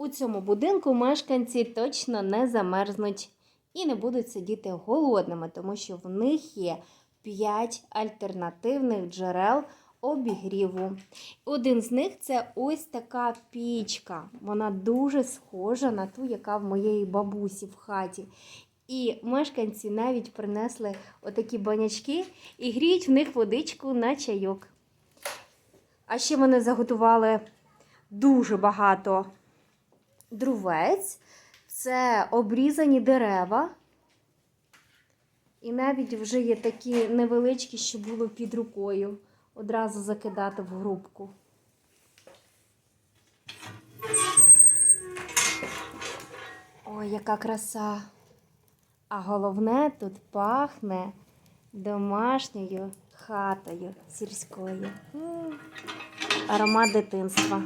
У цьому будинку мешканці точно не замерзнуть і не будуть сидіти голодними, тому що в них є 5 альтернативних джерел обігріву. Один з них це ось така пічка. Вона дуже схожа на ту, яка в моєї бабусі в хаті. І мешканці навіть принесли отакі банячки і гріють в них водичку на чайок. А ще вони заготували дуже багато друвець. Це обрізані дерева. І навіть вже є такі невеличкі, що було під рукою. Одразу закидати в грубку. Ой, яка краса! А головне тут пахне домашньою хатою сільською. Аромат дитинства.